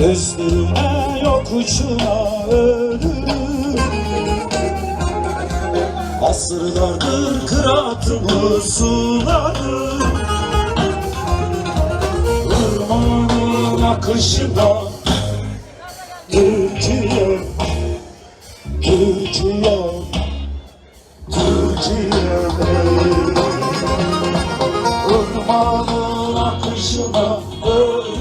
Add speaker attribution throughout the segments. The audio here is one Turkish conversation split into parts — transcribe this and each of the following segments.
Speaker 1: Gözlerine yokuşuna ölürüm Asırlardır kıratımı suları Irmağın akışına Türkiye Türkiye Türkiye Irmağın akışına Ölürüm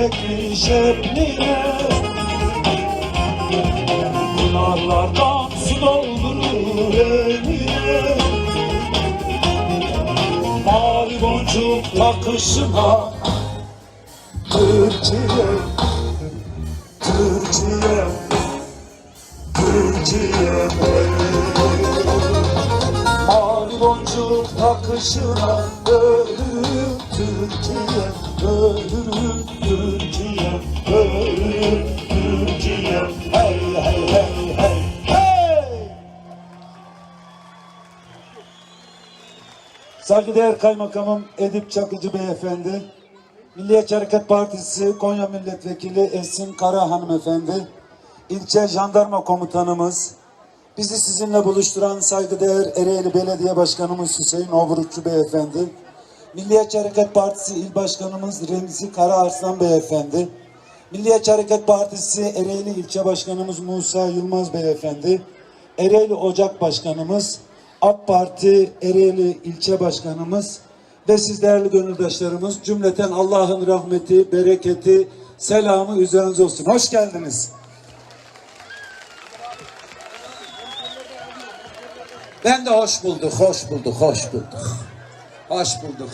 Speaker 1: çekmiş hepline Pınarlardan su doldurur eline Mavi boncuk takışına Türkiye boncuk takışına ölürüm Türkiye Ölürüm Türkiye Ölürüm Türkiye. Hey hey hey hey Saygıdeğer Kaymakamım Edip Çakıcı Beyefendi Milliyetçi Hareket Partisi Konya Milletvekili Esin Kara Hanımefendi İlçe Jandarma Komutanımız Bizi sizinle buluşturan saygıdeğer Ereğli Belediye Başkanımız Hüseyin Ovurukçu Beyefendi, Milliyetçi Hareket Partisi İl Başkanımız Remzi Karaarslan Beyefendi, Milliyetçi Hareket Partisi Ereğli İlçe Başkanımız Musa Yılmaz Beyefendi, Ereğli Ocak Başkanımız, AK Parti Ereğli İlçe Başkanımız ve siz değerli gönüldaşlarımız cümleten Allah'ın rahmeti, bereketi, selamı üzerinize olsun. Hoş geldiniz. Ben de hoş bulduk, hoş bulduk, hoş bulduk. Hoş bulduk.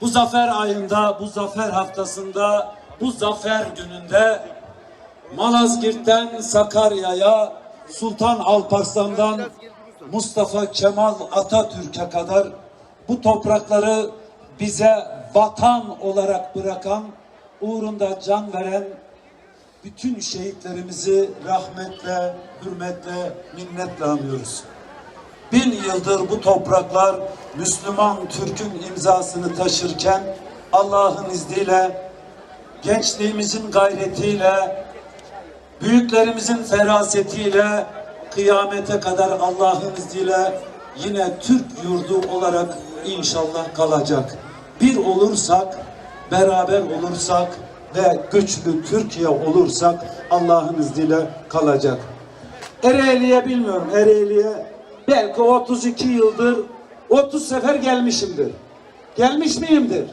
Speaker 1: Bu zafer ayında, bu zafer haftasında, bu zafer gününde Malazgirt'ten Sakarya'ya, Sultan Alparslan'dan Mustafa Kemal Atatürk'e kadar bu toprakları bize vatan olarak bırakan, uğrunda can veren bütün şehitlerimizi rahmetle, hürmetle, minnetle anıyoruz. Bin yıldır bu topraklar Müslüman Türk'ün imzasını taşırken Allah'ın izniyle, gençliğimizin gayretiyle, büyüklerimizin ferasetiyle kıyamete kadar Allah'ın izniyle yine Türk yurdu olarak inşallah kalacak. Bir olursak, beraber olursak ve güçlü Türkiye olursak Allah'ın izniyle kalacak. Ereğli'ye bilmiyorum. Ereğli'ye belki 32 yıldır 30 sefer gelmişimdir. Gelmiş miyimdir?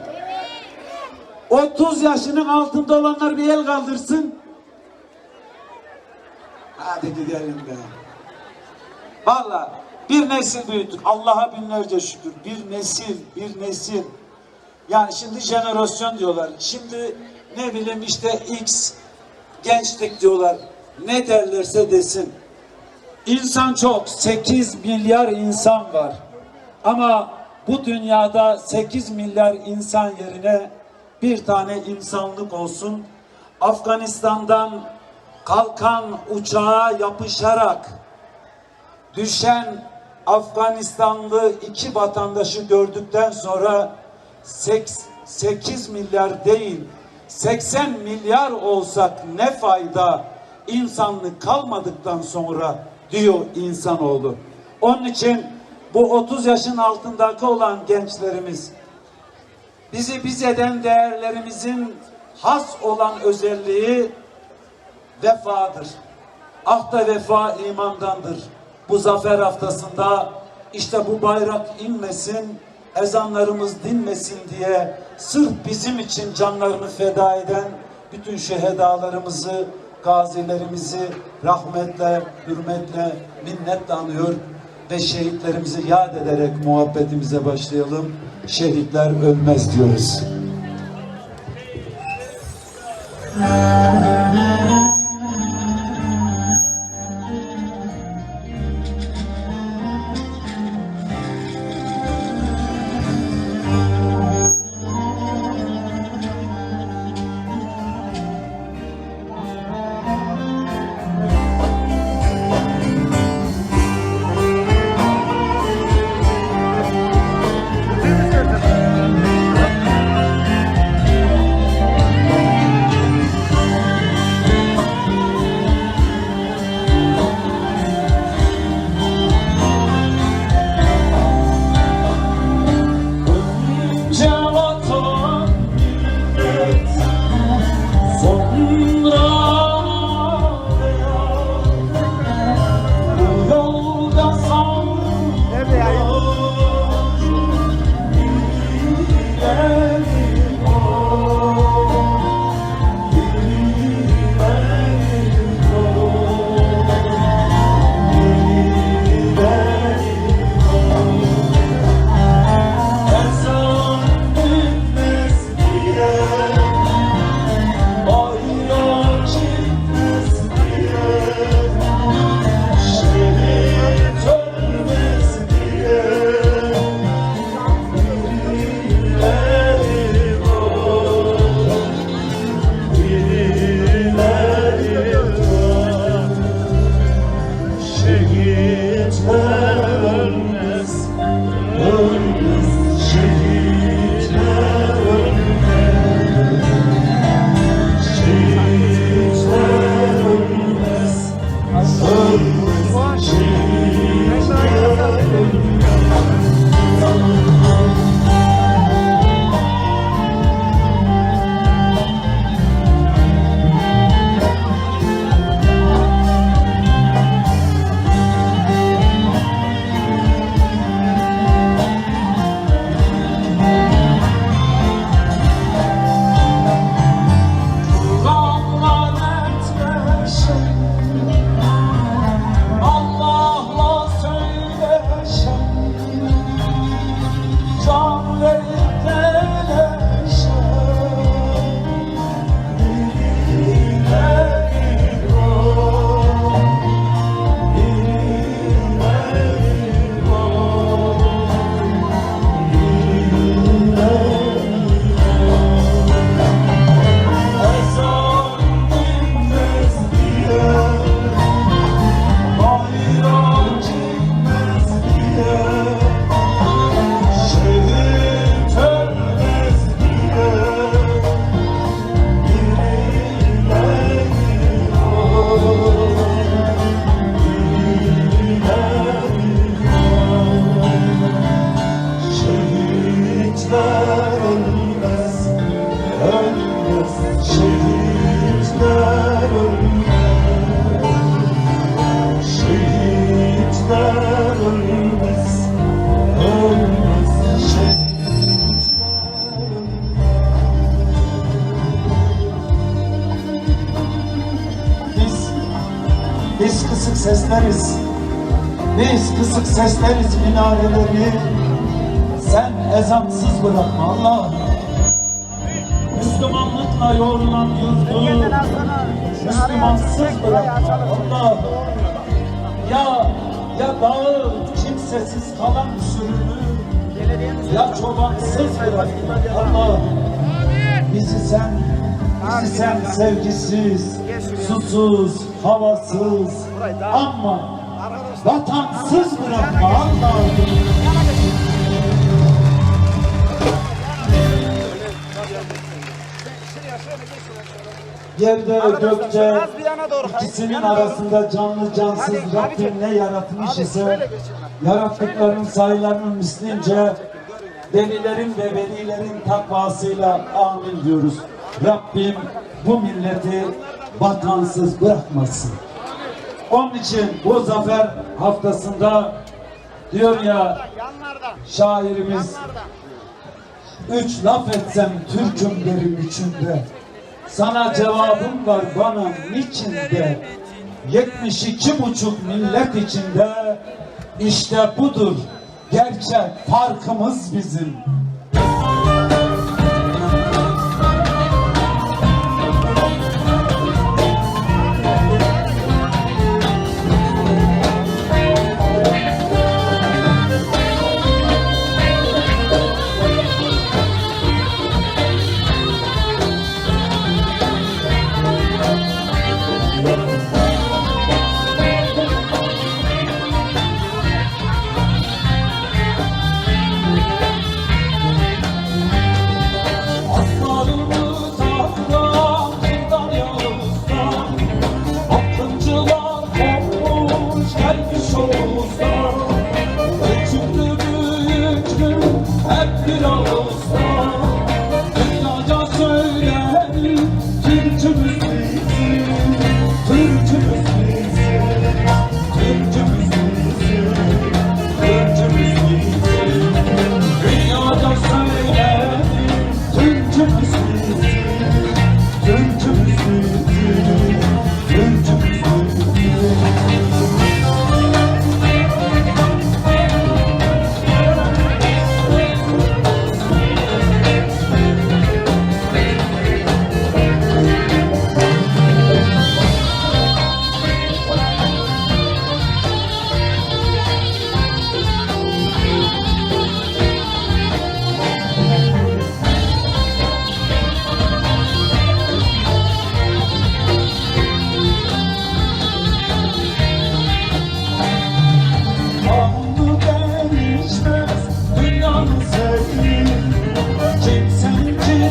Speaker 1: 30 yaşının altında olanlar bir el kaldırsın. Hadi gidelim be. Valla bir nesil büyüttük. Allah'a binlerce şükür. Bir nesil, bir nesil. Yani şimdi jenerasyon diyorlar. Şimdi ne bileyim işte X gençlik diyorlar. Ne derlerse desin. İnsan çok. 8 milyar insan var. Ama bu dünyada 8 milyar insan yerine bir tane insanlık olsun. Afganistan'dan kalkan uçağa yapışarak düşen Afganistanlı iki vatandaşı gördükten sonra 8 milyar değil 80 milyar olsak ne fayda insanlık kalmadıktan sonra diyor insanoğlu. Onun için bu 30 yaşın altındaki olan gençlerimiz bizi biz eden değerlerimizin has olan özelliği vefadır. Ahda vefa imandandır. bu zafer haftasında işte bu bayrak inmesin, ezanlarımız dinmesin diye sırf bizim için canlarını feda eden bütün şehedalarımızı, gazilerimizi rahmetle, hürmetle, minnetle anıyor ve şehitlerimizi yad ederek muhabbetimize başlayalım. Şehitler ölmez diyoruz.
Speaker 2: Önce biz kısık sesleriz. Biz kısık sesleriz minareleri Sen ezansız bırakma Allah. Müslümanlıkla yoğrulan yurdu Müslümansız bırakma Allah. Ya ya dağı kimsesiz kalan sürünü. Ya çobansız bırakma Allah. Bizi sen sen sevgisiz, susuz, havasız. Ama vatansız bırakma. Allah'ım. Yerde gökte ikisinin arasında canlı cansız Rabbim ne yaratmış ise yarattıklarının sayılarının mislince delilerin ve velilerin takvasıyla amin diyoruz. Rabbim bu milleti vatansız bırakmasın. Onun için bu zafer haftasında diyor ya şairimiz Üç laf etsem Türk'üm derim üçünde. Sana cevabım var bana niçin de. 72 buçuk millet içinde işte budur gerçek farkımız bizim.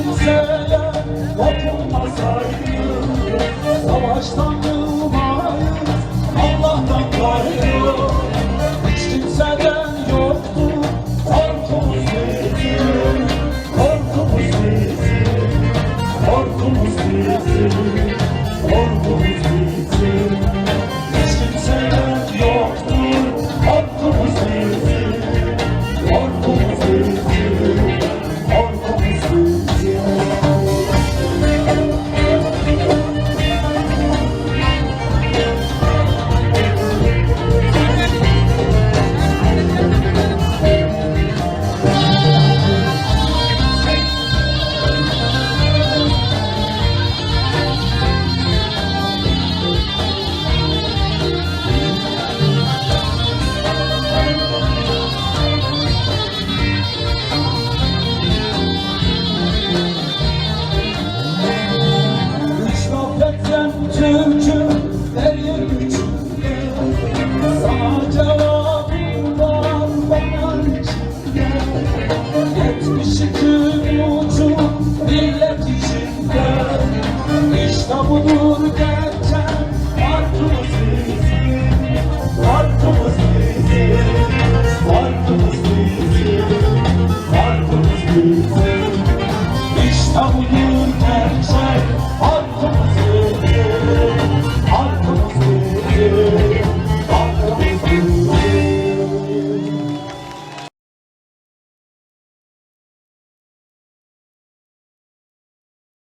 Speaker 2: Kimseye dokunmasaydı Savaştan